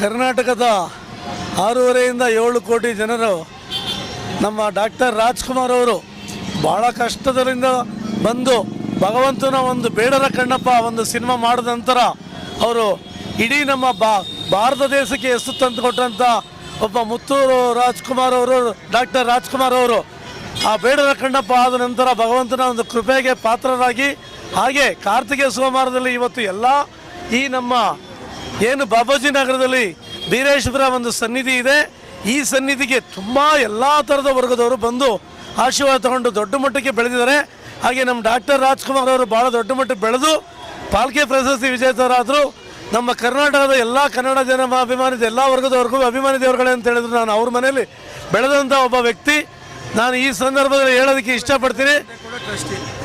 ಕರ್ನಾಟಕದ ಆರೂವರೆಯಿಂದ ಏಳು ಕೋಟಿ ಜನರು ನಮ್ಮ ಡಾಕ್ಟರ್ ರಾಜ್ಕುಮಾರ್ ಅವರು ಭಾಳ ಕಷ್ಟದಿಂದ ಬಂದು ಭಗವಂತನ ಒಂದು ಬೇಡರ ಕಣ್ಣಪ್ಪ ಒಂದು ಸಿನಿಮಾ ಮಾಡಿದ ನಂತರ ಅವರು ಇಡೀ ನಮ್ಮ ಭಾರತ ದೇಶಕ್ಕೆ ಹೆಸರು ತಂದು ಕೊಟ್ಟಂಥ ಒಬ್ಬ ಮುತ್ತೂರು ರಾಜ್ಕುಮಾರ್ ಅವರು, ಡಾಕ್ಟರ್ ರಾಜ್ಕುಮಾರ್ ಅವರು ಆ ಬೇಡರ ಕಣ್ಣಪ್ಪ ಆದ ನಂತರ ಭಗವಂತನ ಒಂದು ಕೃಪೆಗೆ ಪಾತ್ರರಾಗಿ ಹಾಗೆ ಕಾರ್ತಿಕೇಯ ಸೋಮವಾರದಲ್ಲಿ ಇವತ್ತು ಎಲ್ಲ ಈ ನಮ್ಮ ಏನು ಬಾಬಾಜಿ ನಗರದಲ್ಲಿ ಬೀರೇಶ್ವರ ಒಂದು ಸನ್ನಿಧಿ ಇದೆ. ಈ ಸನ್ನಿಧಿಗೆ ತುಂಬ ಎಲ್ಲ ಥರದ ವರ್ಗದವರು ಬಂದು ಆಶೀರ್ವಾದ ತಗೊಂಡು ದೊಡ್ಡ ಮಟ್ಟಕ್ಕೆ ಬೆಳೆದಿದ್ದಾರೆ. ಹಾಗೆ ನಮ್ಮ ಡಾಕ್ಟರ್ ರಾಜ್ಕುಮಾರ್ ಅವರು ಭಾಳ ದೊಡ್ಡ ಮಟ್ಟಕ್ಕೆ ಬೆಳೆದು ಪಾಲ್ಕೆ ಪ್ರಶಸ್ತಿ ವಿಜೇತರಾದರು. ನಮ್ಮ ಕರ್ನಾಟಕದ ಎಲ್ಲ ಕನ್ನಡ ಜನ ಅಭಿಮಾನಿದ ಎಲ್ಲ ವರ್ಗದವರೆಗೂ ಅಭಿಮಾನಿ ದೇವರುಗಳೇ ಅಂತ ಹೇಳಿದ್ರು. ನಾನು ಅವ್ರ ಮನೆಯಲ್ಲಿ ಬೆಳೆದಂಥ ಒಬ್ಬ ವ್ಯಕ್ತಿ. ನಾನು ಈ ಸಂದರ್ಭದಲ್ಲಿ ಹೇಳೋದಕ್ಕೆ ಇಷ್ಟಪಡ್ತೀನಿ.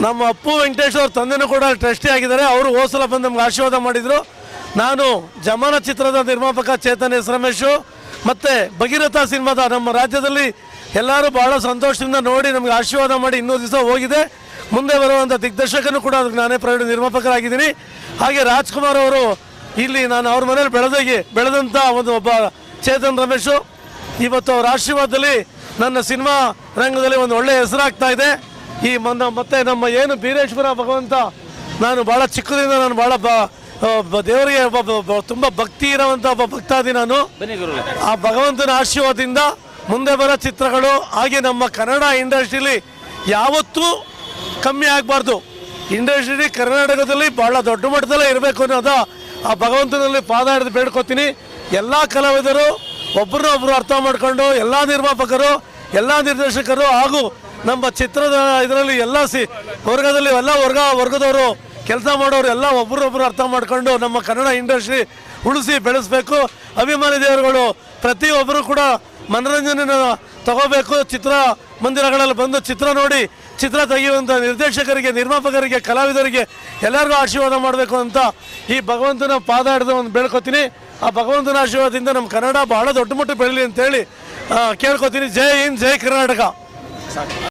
ನಮ್ಮ ಅಪ್ಪು ವೆಂಕಟೇಶ್ ಅವ್ರ ತಂದೆನೂ ಕೂಡ ಟ್ರಸ್ಟಿ ಆಗಿದ್ದಾರೆ. ಅವರು ಹೋಸಲ ಬಂದು ನಮ್ಗೆ ಆಶೀರ್ವಾದ ಮಾಡಿದರು. ನಾನು ಜಮಾನ ಚಿತ್ರದ ನಿರ್ಮಾಪಕ ಚೇತನ್ ಎಸ್ ರಮೇಶು ಮತ್ತು ಭಗೀರಥ ಸಿನಿಮಾದ ನಮ್ಮ ರಾಜ್ಯದಲ್ಲಿ ಎಲ್ಲರೂ ಬಹಳ ಸಂತೋಷದಿಂದ ನೋಡಿ ನಮಗೆ ಆಶೀರ್ವಾದ ಮಾಡಿ ಇನ್ನೂ ದಿವಸ ಹೋಗಿದೆ. ಮುಂದೆ ಬರುವಂಥ ದಿಗ್ದರ್ಶಕನೂ ಕೂಡ ಅದಕ್ಕೆ ನಾನೇ ಪ್ರವೀಣ ನಿರ್ಮಾಪಕರಾಗಿದ್ದೀನಿ. ಹಾಗೆ ರಾಜ್ಕುಮಾರ್ ಅವರು ಇಲ್ಲಿ ನಾನು ಅವ್ರ ಮನೇಲಿ ಬೆಳೆದಾಗಿ ಬೆಳೆದಂಥ ಒಂದು ಒಬ್ಬ ಚೇತನ್ ರಮೇಶು. ಇವತ್ತು ಅವರ ಆಶೀರ್ವಾದದಲ್ಲಿ ನನ್ನ ಸಿನಿಮಾ ರಂಗದಲ್ಲಿ ಒಂದು ಒಳ್ಳೆಯ ಹೆಸರಾಗ್ತಾ ಇದೆ. ಈ ಮತ್ತೆ ನಮ್ಮ ಏನು ಬೀರೇಶ್ವರ ಭಗವಂತ ನಾನು ಭಾಳ ಚಿಕ್ಕದಿಂದ ನಾನು ಭಾಳ ದೇವರಿಗೆ ಒಬ್ಬ ತುಂಬ ಭಕ್ತಿ ಇರೋವಂಥ ಒಬ್ಬ ಭಕ್ತಾದಿ ನಾನು. ಆ ಭಗವಂತನ ಆಶೀರ್ವಾದದಿಂದ ಮುಂದೆ ಬರೋ ಚಿತ್ರಗಳು ಹಾಗೆ ನಮ್ಮ ಕನ್ನಡ ಇಂಡಸ್ಟ್ರಿಲಿ ಯಾವತ್ತೂ ಕಮ್ಮಿ ಆಗಬಾರ್ದು. ಇಂಡಸ್ಟ್ರಿ ಕರ್ನಾಟಕದಲ್ಲಿ ಬಹಳ ದೊಡ್ಡ ಮಟ್ಟದಲ್ಲೇ ಇರಬೇಕು ಅನ್ನೋದು ಆ ಭಗವಂತನಲ್ಲಿ ಪಾದ ಹಿಡಿದು ಬೇಡ್ಕೊತೀನಿ. ಎಲ್ಲ ಕಲಾವಿದರು ಒಬ್ಬರನ್ನ ಒಬ್ಬರು ಅರ್ಥ ಮಾಡಿಕೊಂಡು ಎಲ್ಲ ನಿರ್ಮಾಪಕರು ಎಲ್ಲ ನಿರ್ದೇಶಕರು ಹಾಗೂ ನಮ್ಮ ಚಿತ್ರದ ಇದರಲ್ಲಿ ಎಲ್ಲ ಸಿ ವರ್ಗದಲ್ಲಿ ಎಲ್ಲ ವರ್ಗ ವರ್ಗದವರು ಕೆಲಸ ಮಾಡೋರು ಎಲ್ಲ ಒಬ್ಬರೊಬ್ಬರು ಅರ್ಥ ಮಾಡ್ಕೊಂಡು ನಮ್ಮ ಕನ್ನಡ ಇಂಡಸ್ಟ್ರಿ ಉಳಿಸಿ ಬೆಳೆಸಬೇಕು. ಅಭಿಮಾನಿ ದೇವರುಗಳು ಪ್ರತಿಯೊಬ್ಬರು ಕೂಡ ಮನರಂಜನೆ ತಗೋಬೇಕು. ಚಿತ್ರ ಮಂದಿರಗಳಲ್ಲಿ ಬಂದು ಚಿತ್ರ ನೋಡಿ, ಚಿತ್ರ ತೆಗೆಯುವಂಥ ನಿರ್ದೇಶಕರಿಗೆ, ನಿರ್ಮಾಪಕರಿಗೆ, ಕಲಾವಿದರಿಗೆ ಎಲ್ಲರಿಗೂ ಆಶೀರ್ವಾದ ಮಾಡಬೇಕು ಅಂತ ಈ ಭಗವಂತನ ಪಾದ ಹಿಡಿದು ಒಂದು ಬೇಡ್ಕೊತೀನಿ. ಆ ಭಗವಂತನ ಆಶೀರ್ವಾದದಿಂದ ನಮ್ಮ ಕನ್ನಡ ಬಹಳ ದೊಡ್ಡ ಮಟ್ಟ ಬೆಳೀಲಿ ಅಂತೇಳಿ ಕೇಳ್ಕೊತೀನಿ. ಜೈ ಹಿಂದ್, ಜೈ ಕರ್ನಾಟಕ.